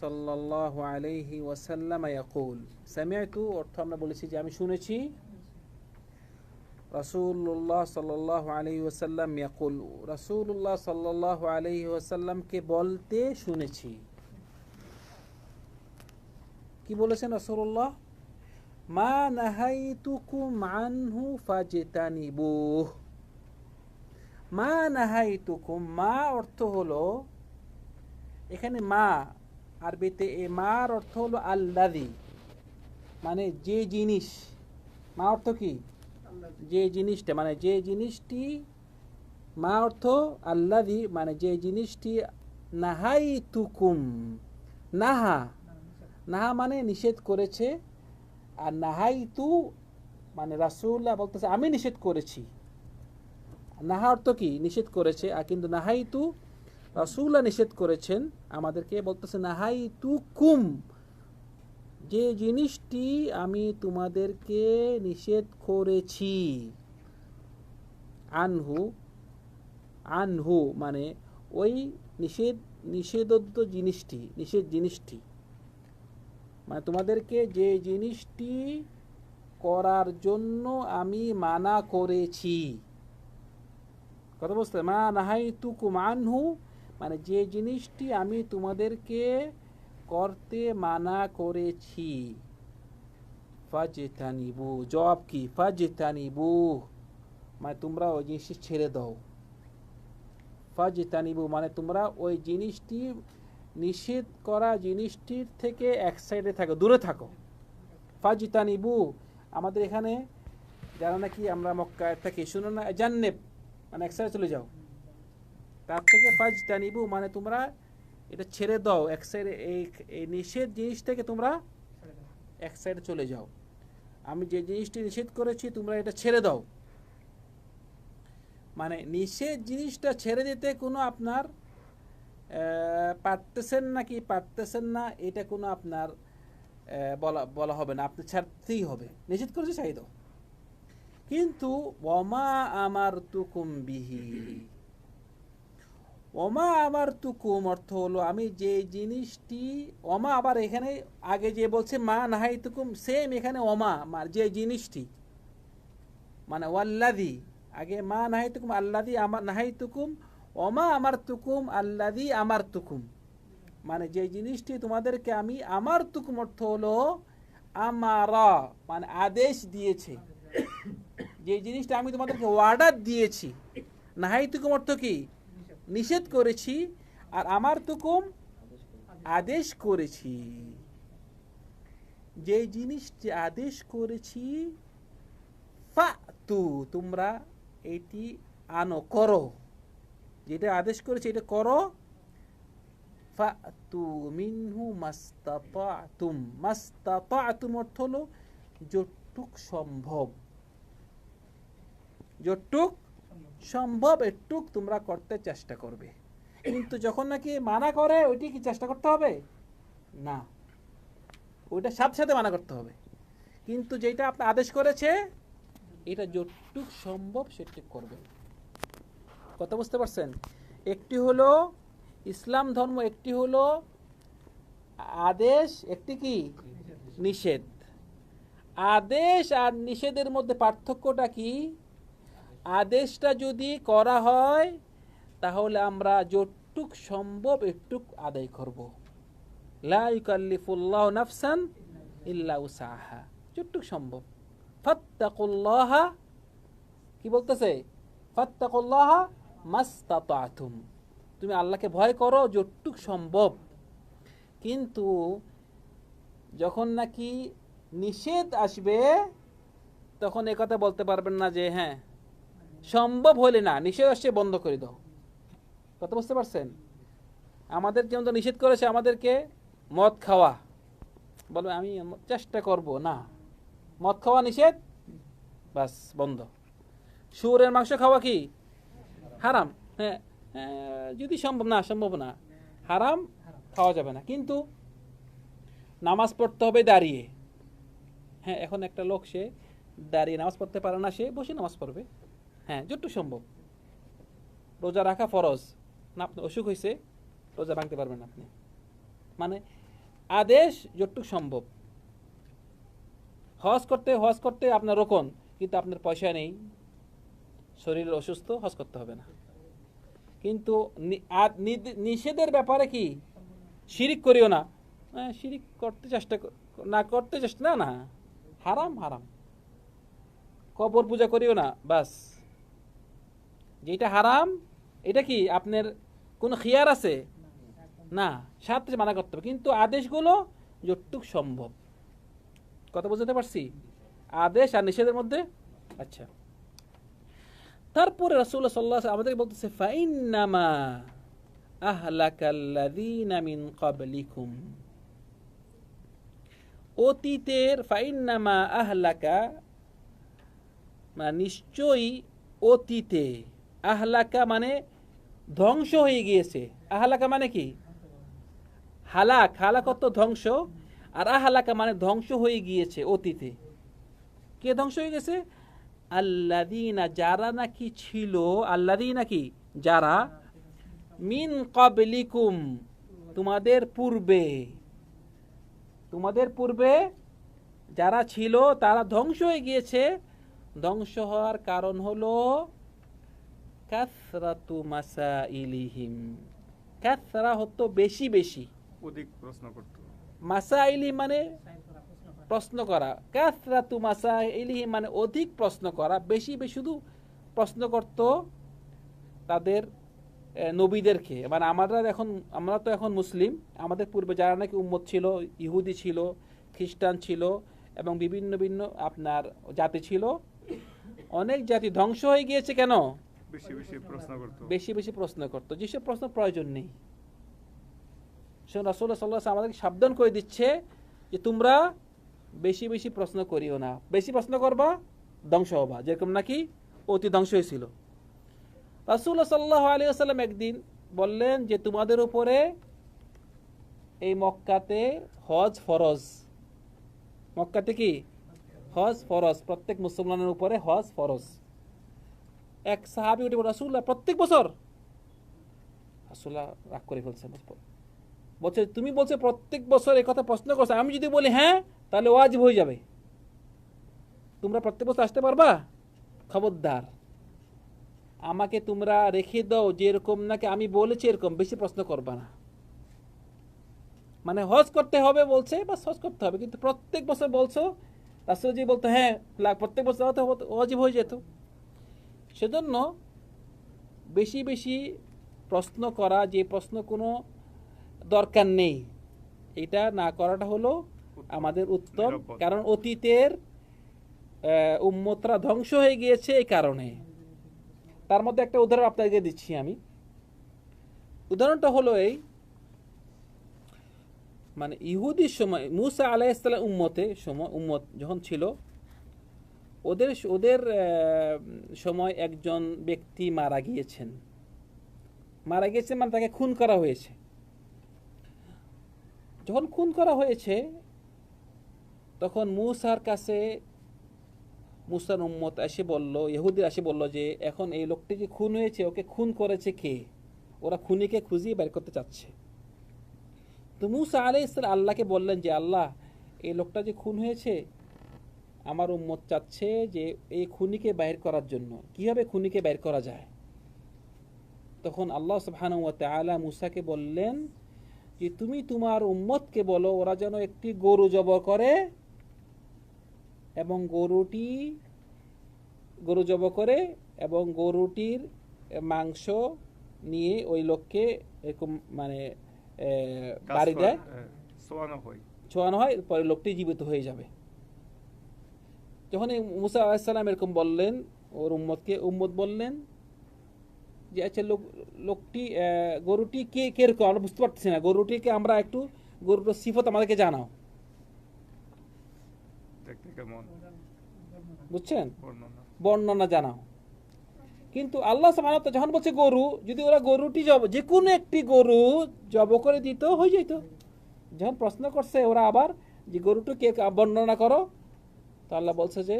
সাল্লাল্লাহু আলাইহি ওয়াসাল্লাম ইয়াকুল। সামিআতু অর্থ আমরা বলেছি যে আমি শুনেছি, রাসূলুল্লাহ সাল্লাল্লাহু আলাইহি ওয়াসাল্লাম ইয়াকুল। রাসূলুল্লাহ সাল্লাল্লাহু আলাইহি ওয়াসাল্লামকে বলতে শুনেছি। কি বলেছেন রাসূলুল্লাহ? মা নাহাইতুকুম আনহু ফাজতানিবুহ। মা নাহাইতুকুম মা অর্থ হলো এখানে মা, আরবিতে এ মার অর্থ হলো আল্লাদি মানে যে জিনিস, মা অর্থ কি? যে জিনিসটা মানে যে জিনিসটি, মা অর্থ আল্লাদি মানে যে জিনিসটি নাহাই তুকুম নাহা নাহা মানে নিষেধ করেছে, আর নাহাই তু মানে রাসুল্লাহ বলতেছে, আমি নিষেধ করেছি। নাহা অর্থ কি? নিষেধ করেছে, আর কিন্তু নাহাই তু রাসুল্লাহ নিষেধ করেছেন, আমাদেরকে বলতেছে নাহাই তু কুম যে জিনিসটি আমি তোমাদেরকে নিষেধ করেছি। আনহু আনহু মানে ওই নিষেধ, নিষেধোদ্য জিনিসটি, নিষেধ জিনিসটি। মানে তোমাদেরকে যে জিনিসটি করার জন্য আমি মানা করেছি। কথা বুঝতে মা নাহাই তুকুম আনহু মানে যে জিনিসটি আমি তোমাদেরকে করতে মানা করেছি, ফাজেতানিবু, জবাব কি? ফাজেতানিবু। মানে তোমরা ওই জিনিসটি ছেড়ে দাও। ফাজেতানিবু মানে তোমরা ওই জিনিসটি নিষেধ করা জিনিসটির থেকে এক সাইডে থাকো, দূরে থাকো। ফাজিতানিবু। আমাদের এখানে যারা নাকি আমরা মক্কায় থাকি, শুনো না জান্নেব মানে এক সাইডে চলে যাও। তার থেকে ফাজ টানিবু মানে তোমরা এটা ছেড়ে দাও, এক সাইডে এই এই নিষেধ জিনিস থেকে তোমরা এক সাইডে চলে যাও। আমি যে জিনিসটি নিষেধ করেছি, তোমরা এটা ছেড়ে দাও। মানে নিষেধ জিনিসটা ছেড়ে দিতে কোনো আপনার পারতেছেন না কি পারতেছেন না, এটা কোনো আপনার বলা বলা হবে না। আপনি ছাড়তেই হবে। নিষেধ করেছে চাই দাও। কিন্তু ওমা আমার তুকুম বিহি। ওমা আমার তুকুম অর্থ হলো আমি যে জিনিসটি অমা আবার এখানে আগে যে বলছে মা নাহাই তুকুম সেম এখানে অমা যে জিনিসটি। মানে ওয়াল্লাদি আগে মা নাহাই তুকুম আল্লাদি আমার নাহাই তুকুম অমা আমার তুকুম আল্লাদি আমার তুকুম। মানে যে জিনিসটি তোমাদেরকে আমি আমার তুকুম অর্থ হলো আমারা মানে আদেশ দিয়েছে। যে জিনিসটা আমি তোমাদেরকে অর্ডার দিয়েছি। নাহাই তুকুম অর্থ কি? নিষেধ করেছি আর আমার তুকুম আদেশ করেছি। যে জিনিসটি আদেশ করেছি তু তোমরা এটি আনো, করো। যেটা আদেশ করেছি, এটা করো। সম্ভব। সম্ভব এটুক তোমরা করতে চেষ্টা করবে। কিন্তু যখন নাকি মানা করে, ওইটি কি চেষ্টা করতে হবে? না। ওইটা সাথে সাথে মানা করতে হবে। কিন্তু যেটা আপনি আদেশ করেছে, এটা যতটুক সম্ভব সেটুক করবে। কথা বুঝতে পারছেন? একটি হলো ইসলাম ধর্ম, একটি হলো আদেশ, একটি কি? নিষেধ। আদেশ আর নিষেধের মধ্যে পার্থক্যটা কি? আদেশটা যদি করা হয়, তাহলে আমরা যতটুক সম্ভব একটুক আদায় করব। লা ইউকাল্লিফুল্লাহ নাফসান ইল্লা উসাহা। যতটুক সম্ভব। ফাত্তাকুল্লাহা, কি বলতেছে? ফাত্তাকুল্লাহা মাস্তাতাতুম। তুমি আল্লাহকে ভয় করো, যতটুক সম্ভব। কিন্তু যখন নাকি নিষেধ আসবে, তখন এ কথা বলতে পারবেন না যে হ্যাঁ সম্ভব হলে না নিষেধ আসছে বন্ধ করে দাও। কথা বুঝতে পারছেন? আমাদের যেমন নিষেধ করেছে আমাদেরকে মদ খাওয়া। বলবে আমি চেষ্টা করব না। মদ খাওয়া নিষেধ? বাস বন্ধ। শুয়োরের মাংস খাওয়া কি? হারাম। হ্যাঁ হ্যাঁ, যদি সম্ভব না সম্ভব না। হারাম খাওয়া যাবে না। কিন্তু নামাজ পড়তে হবে দাঁড়িয়ে। হ্যাঁ এখন একটা লোক সে দাঁড়িয়ে নামাজ পড়তে পারে না সে বসে নামাজ পড়বে। হ্যাঁ যতটুকু সম্ভব। রোজা রাখা ফরজ। না, আপনার অসুখ হয়েছে, রোজা ভাঙতে পারবেন আপনি। মানে আদেশ যতটুকু সম্ভব। হজ করতে হজ করতে আপনার রোকন, কিন্তু আপনার পয়সা নেই। শরীর অসুস্থ, হজ করতে হবে না। কিন্তু নিষেধের ব্যাপারে কি? শিরিক করিও না। হ্যাঁ শিরিক করতে চেষ্টা না করতে চেষ্টা, না না। হারাম হারাম। কবর পূজা করিও না, বাস। যেটা হারাম, এটা কি আপনার কোনো খিয়ার আছে? না সাথে মানা করতে হবে। কিন্তু আদেশগুলো যতটুক সম্ভব। কথা বুঝতে পারছি? আদেশ আর নিষেধের মধ্যে? আচ্ছা। তারপরে রাসূলুল্লাহ সাল্লাল্লাহু আলাইহি আমাদের বলতেছে, ফাইন্নামা আহলাকাল্লাযীনা মিন অতীতের ফাইন্নামা আহলাকা মানে নিশ্চয়ই অতীতে আহলাকা মানে ধ্বংস হয়ে গিয়েছে। আহলাকা মানে কি? হালাক। হালাক অর্থ ধ্বংস। আর আহলাকা মানে ধ্বংস হয়ে গিয়েছে অতীতে। কে ধ্বংস হয়ে গেছে? আল্লাদিনা যারা নাকি ছিল আল্লাদিনা নাকি যারা? মিন কাবলিকুম তোমাদের পূর্বে। তোমাদের পূর্বে যারা ছিল, তারা ধ্বংস হয়ে গিয়েছে। ধ্বংস হওয়ার কারণ হলো কাসরাতু মাসাইলিহিম। কাসরা হতো বেশি বেশি। অধিক প্রশ্ন করতো। মাসাইলি মানে প্রশ্ন করা। কাসরাতু মাসাইলিহিম মানে অধিক প্রশ্ন করা। বেশি বেশি শুধু প্রশ্ন করত তাদের নবীদেরকে। মানে আমরা এখন আমরা তো এখন মুসলিম। আমাদের পূর্বে যারা নাকি উম্মত ছিল ইহুদি ছিল খ্রিস্টান ছিল এবং বিভিন্ন বিভিন্ন আপনার জাতি ছিল অনেক জাতি ধ্বংস হয়ে গিয়েছে কেন? বেশি বেশি প্রশ্ন করতো। প্রশ্ন যেসব প্রশ্ন প্রয়োজন নেই। রাসুল্লাহ সাল্লাহ আমাদেরকে সাবধান করে দিচ্ছে যে তোমরা বেশি বেশি প্রশ্ন করিও না। বেশি প্রশ্ন করবা, ধ্বংস হবা। যেরকম নাকি অতি ধ্বংস হয়েছিল। রাসুল্লাহ সাল্লাহ আলী আসাল্লাম একদিন বললেন যে, তোমাদের উপরে এই মক্কাতে হজ ফরজ। মক্কাতে কি? হজ ফরজ। প্রত্যেক মুসলমানের উপরে হজ ফরজ। এক সাহাবি উঠে বলে রাসুল্লাহ প্রত্যেক বছর? রাসুল্লাহ রাগ করে ফেলছে বলছে, তুমি বলছো প্রত্যেক বছর এই কথা প্রশ্ন করছ। আমি যদি বলি হ্যাঁ তাহলে ওয়াজিব হয়ে যাবে। তোমরা প্রত্যেক বছর আসতে পারবা? খবরদার। আমাকে তোমরা রেখে দাও, যেরকম নাকি আমি বলেছি এরকম। বেশি প্রশ্ন করবা না। মানে হজ করতে হবে বলছে বা হজ করতে হবে। কিন্তু প্রত্যেক বছর বলছো রাসুলজি বলতো হ্যাঁ প্রত্যেক বছর অজীব হয়ে যেত। সেজন্য বেশি বেশি প্রশ্ন করা যে প্রশ্ন কোনো দরকার নেই এটা না করাটা হলো আমাদের উত্তম কারণ অতীতের উম্মতরা ধ্বংস হয়ে গিয়েছে এই কারণে। তার মধ্যে একটা উদাহরণ আপনাকে দিচ্ছি আমি। উদাহরণটা হলো এই মানে ইহুদির সময় মুসা আলাইসাল্লাম উম্মতে সময় উম্মত যখন ছিল ওদের ওদের সময় একজন ব্যক্তি মারা গিয়েছেন। মারা গিয়েছে মানে তাকে খুন করা হয়েছে। যখন খুন করা হয়েছে, তখন মুসার কাছে মুসার উম্মত এসে বলল, ইহুদির এসে বলল যে, এখন এই লোকটি যে খুন হয়েছে, ওকে খুন করেছে কে? ওরা খুনিকে খুঁজিয়ে বের করতে চাচ্ছে। তো মুসা আলাই ইসলাম আল্লাহকে বললেন যে, আল্লাহ, এই লোকটা যে খুন হয়েছে আমার উম্মত চাচ্ছে যে এই খুনিকে বাইর করার জন্য। কীভাবে খুনিকে বাইর করা যায়? তখন আল্লাহ তাআলা মুসাকে বললেন যে তুমি তোমার উম্মতকে বলো ওরা যেন একটি গরু জব করে এবং গরুটি গরু জব করে এবং গরুটির মাংস নিয়ে ওই লোককে এরকম মানে বাড়ি দেয়। সোয়ানো হয়। ছোঁয়ানো হয় পরে লোকটি জীবিত হয়ে যাবে। যখন এই মুসা আলাহিসাল্লাম এরকম বললেন ওর উম্মতকে উম্মত বললেন যে আচ্ছা লোক লোকটি গরুটি কে কীরকম আমরা বুঝতে পারতেছি না। গরুটিকে আমরা একটু গরুটার সিফত আমাদেরকে জানাও। বুঝছেন? বর্ণনা। বর্ণনা জানাও। কিন্তু আল্লাহ সামানত যখন বলছে গরু যদি ওরা গরুটি জব যে কোনো একটি গরু জব করে দিত হয়ে যেত যখন প্রশ্ন করছে ওরা আবার যে গরুটি কে বর্ণনা করো তো আল্লাহ বলছে যে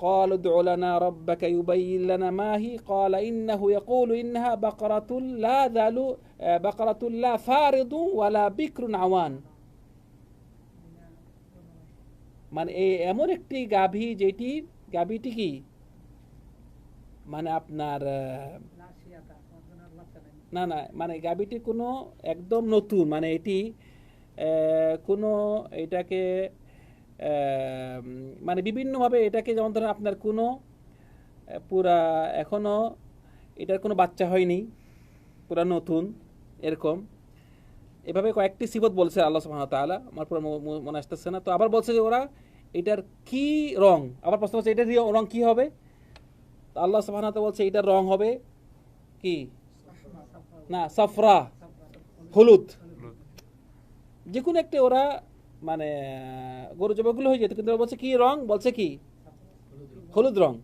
قالوا ادع لنا ربك يبين لنا ما هي قال إنه يقول إنها بقرة لا ذلو آه، بقرة لا فارض ولا بكر عوان মানে এই এমন একটি গাভী যেটি গাভীটি কি মানে আপনার আহ, না না মানে গাভীটি কোনো একদম নতুন মানে এটি আহ, কোনো এটাকে আহ, উম, মানে বিভিন্নভাবে এটাকে যেমন ধরেন আপনার কোনো পুরা এখনও এটার কোনো বাচ্চা হয়নি পুরা নতুন এরকম। এভাবে কয়েকটি সিবত বলছে আল্লাহ ওয়া তাআলা আমার পুরো মনে আসতেছে না। তো আবার বলছে যে ওরা এটার কি রং? আবার প্রশ্ন হচ্ছে এটার রি- কি হবে? তো আল্লাহ ওয়া বলছে এটার রং হবে কি? না সাফরা হলুদ। হলুদ। যে কোনো একটা ওরা মানে গরু জবাগুলো হয়ে যেত কিন্তু বলছে কি রং? বলছে কি? হলুদ রং।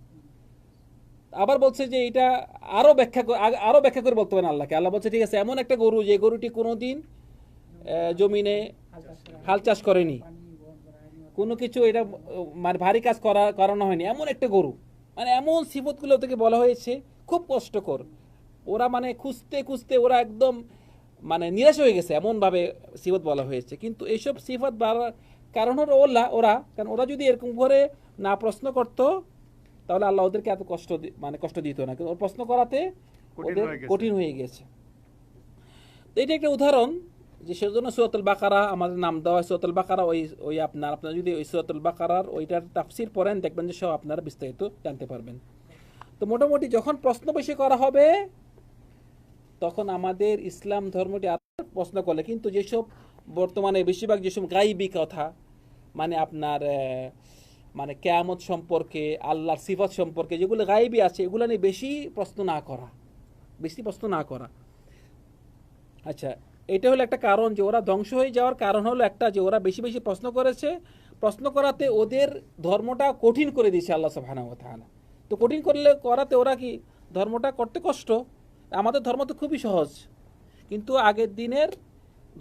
আবার বলছে যে এটা আরও ব্যাখ্যা করে আগ- আরও ব্যাখ্যা করে বলতে পারেন আল্লাহকে। আল্লাহ বলছে ঠিক আছে এমন একটা গরু যে গরুটি কোনোদিন আহ, জমিনে হাল চাষ করেনি। কোনো কিছু এটা মানে ভারী কাজ করা করানো হয়নি। এমন একটা গরু। মানে এমন সিফতগুলো থেকে বলা হয়েছে খুব কষ্টকর। ওরা মানে খুঁজতে খুঁজতে ওরা একদম মানে নিরাশ হয়ে গেছে এমনভাবে সিফত বলা হয়েছে। কিন্তু এইসব সিফত বলার কারণ হলো ওলা ওরা। কারণ ওরা যদি এরকম করে না প্রশ্ন করতো তাহলে আল্লাহ ওদেরকে এত কষ্ট মানে কষ্ট দিত না। কিন্তু ওর প্রশ্ন করাতে ওদের কঠিন হয়ে গেছে। তো এটা একটা উদাহরণ যে সেজন্য সুরাতুল বাকারা আমাদের নাম দেওয়া হয় সুরাতুল বাকারা। ওই ওই আপনার আপনারা যদি ওই সুরাতুল বাকারার ওইটার তাফসির পড়েন দেখবেন যে সব আপনারা বিস্তারিত জানতে পারবেন। তো মোটামুটি যখন প্রশ্ন বেশি করা হবে তখন আমাদের ইসলাম ধর্মটি প্রশ্ন করলে, কিন্তু যেসব বর্তমানে বেশিরভাগ যেসব গাইবি কথা মানে আপনার মানে কেয়ামত সম্পর্কে, আল্লাহর সিফত সম্পর্কে, যেগুলো গাইবি আছে, এগুলো নিয়ে বেশি প্রশ্ন না করা, বেশি প্রশ্ন না করা। আচ্ছা এটা হলো একটা কারণ যে ওরা ধ্বংস হয়ে যাওয়ার কারণ হলো একটা যে ওরা বেশি বেশি প্রশ্ন করেছে। প্রশ্ন করাতে ওদের ধর্মটা কঠিন করে দিয়েছে আল্লাহ তাআলা। তো কঠিন করলে, করাতে ওরা কি ধর্মটা করতে কষ্ট? আমাদের ধর্ম তো খুবই সহজ। কিন্তু আগের দিনের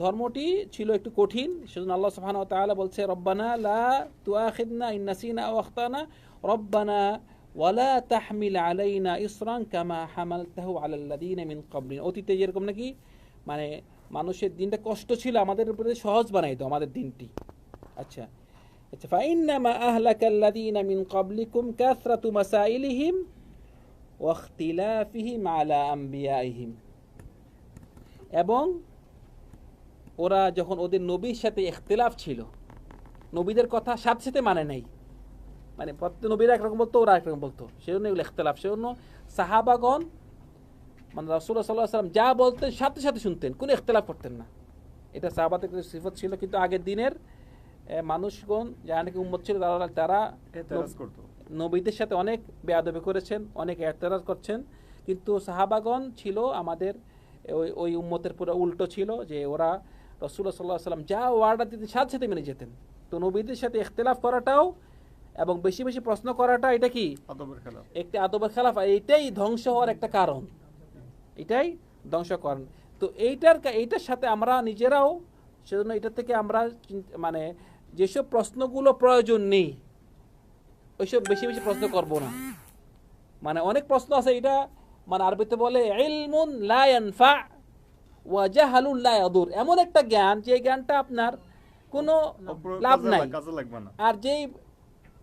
ধর্মটি ছিল একটু কঠিন। সেজন্য আল্লাহ সুবহানাহু ওয়া তাআলা বলছে, রব্বানা লা তুআখিদনা ইন নাসিনা আও আখতানা। রব্বানা ওয়ালা তাহমিল আলাইনা ইসরান কামা হামালতাহু আলাল লাযিনা মিন ক্বাবলিনা। অতীতে যেরকম নাকি মানে মানুষের দিনটা কষ্ট ছিল, আমাদের উপরে সহজ বানাই দাও আমাদের দিনটি। আচ্ছা আচ্ছা ফাইন্নামা আহলাকাল্লাযীনা মিন ক্বাবলিকুম কাসরাতু মাসাইলিহিম ওয়া ইখতিলাফিহিম আলা আম্বিয়াইহিম। এবং ওরা যখন ওদের নবীর সাথে ইখতিলাফ ছিল, নবীদের কথা সাথে সাথে মানে নাই। মানে প্রত্যেক নবীরা একরকম বলতো, ওরা একরকম বলতো। সেজন্য এগুলো ইখতিলাফ। সেজন্য সাহাবাগণ মানে রাসুল্লাহ সাল্লাহ সাল্লাম যা বলতেন সাথে সাথে শুনতেন, কোনো ইখতলাফ করতেন না। এটা সাহাবাতের কিছু সিফত ছিল, কিন্তু আগের দিনের মানুষগণ, যারা নাকি উম্মত ছিল, তারা তারা করতো। নবীদের সাথে অনেক বেয়াদবি করেছেন অনেক এতরাজ করছেন। কিন্তু সাহাবাগণ ছিল আমাদের ওই ওই উম্মতের পুরো উল্টো ছিল যে ওরা রসুল্লাহ সাল্লাহ সাল্লাম যা ওয়ার্ডার দিতেন সাথে সাথে মেনে যেতেন। তো নবীদের সাথে ইখতলাফ করাটাও এবং বেশি বেশি প্রশ্ন করাটা এটা কি? একটি আদবের খেলাফ এইটাই ধ্বংস হওয়ার একটা কারণ। এটাই ধ্বংস করেন তো এইটার কা- এইটার সাথে আমরা নিজেরাও সেজন্য এটা থেকে আমরা মানে যেসব প্রশ্নগুলো প্রয়োজন নেই ওইসব বেশি বেশি প্রশ্ন করব না। মানে অনেক প্রশ্ন আছে এটা। মানে আরবিতে বলে ইলমুন লা ওয়া জাহালুন লা এমন একটা জ্ঞান যে জ্ঞানটা আপনার কোনো লাভ নাই। আর যেই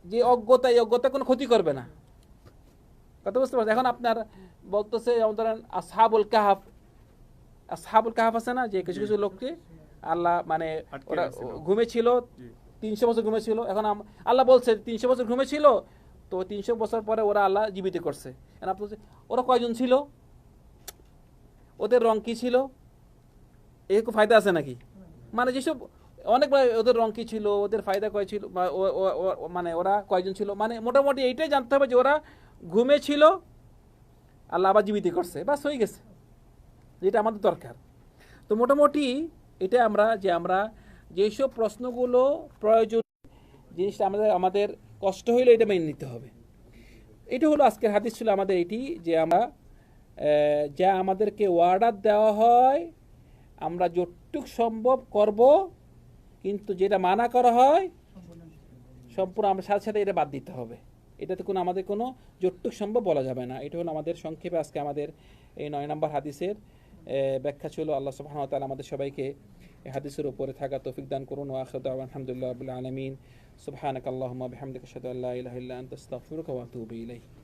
যে অজ্ঞতা এই অজ্ঞতা কোনো ক্ষতি করবে না। কথা বুঝতে পারছেন? এখন আপনার বলতেছে যেমন ধরেন আসহাবুল কাহাফ আসহাবুল কাহাফ আছে না যে কিছু কিছু লোককে আল্লাহ মানে ওরা। ঘুমেছিল। জি। তিনশো বছর ঘুমেছিল এখন আল্লাহ বলছে তিনশো বছর ঘুমেছিল তো তিনশো বছর পরে ওরা আল্লাহ জীবিত করছে। আপনি বলছেন, ওরা কয়জন ছিল? ওদের রং কি ছিল? এরকম ফায়দা আছে নাকি? মানে যেসব অনেক ওদের রং কি ছিল ওদের ফায়দা কয় ছিল মানে ওরা কয়জন ছিল? মানে মোটামুটি এইটাই জানতে হবে যে ওরা ঘুমে ছিল আল্লাহ আবার জীবিত করছে বাস হয়ে গেছে। যেটা আমাদের দরকার। তো মোটামুটি এটা আমরা যে আমরা যেসব প্রশ্নগুলো প্রয়োজন, জিনিসটা আমাদের আমাদের কষ্ট হইলে এটা মেনে নিতে হবে। এটা হলো আজকের হাদিস ছিল আমাদের এটি যে আমরা যা আমাদেরকে অর্ডার দেওয়া হয়, আমরা যতটুক সম্ভব করব, কিন্তু যেটা মানা করা হয়, সম্পূর্ণ আমরা সাথে সাথে এটা বাদ দিতে হবে। এটাতে কোনো, আমাদের কোনো যতটুক সম্ভব বলা যাবে না। এটা হলো আমাদের সংক্ষেপে আজকে আমাদের এই নয় নম্বর হাদিসের ব্যাখ্যা ছিল। আল্লাহ ওয়া আমাদের সবাইকে এই হাদিসের উপরে থাকা তৌফিক দান করুন ওয়া আখিরু দাওয়ানা আলহামদুলিল্লাহি রাব্বিল আলামিন সুবহানাকাল্লাহুম্মা বিহামদিকা আশহাদু আল্লা ইলাহা ইল্লা আনতা আস্তাগফিরুকা ওয়া আতুবু ইলাইক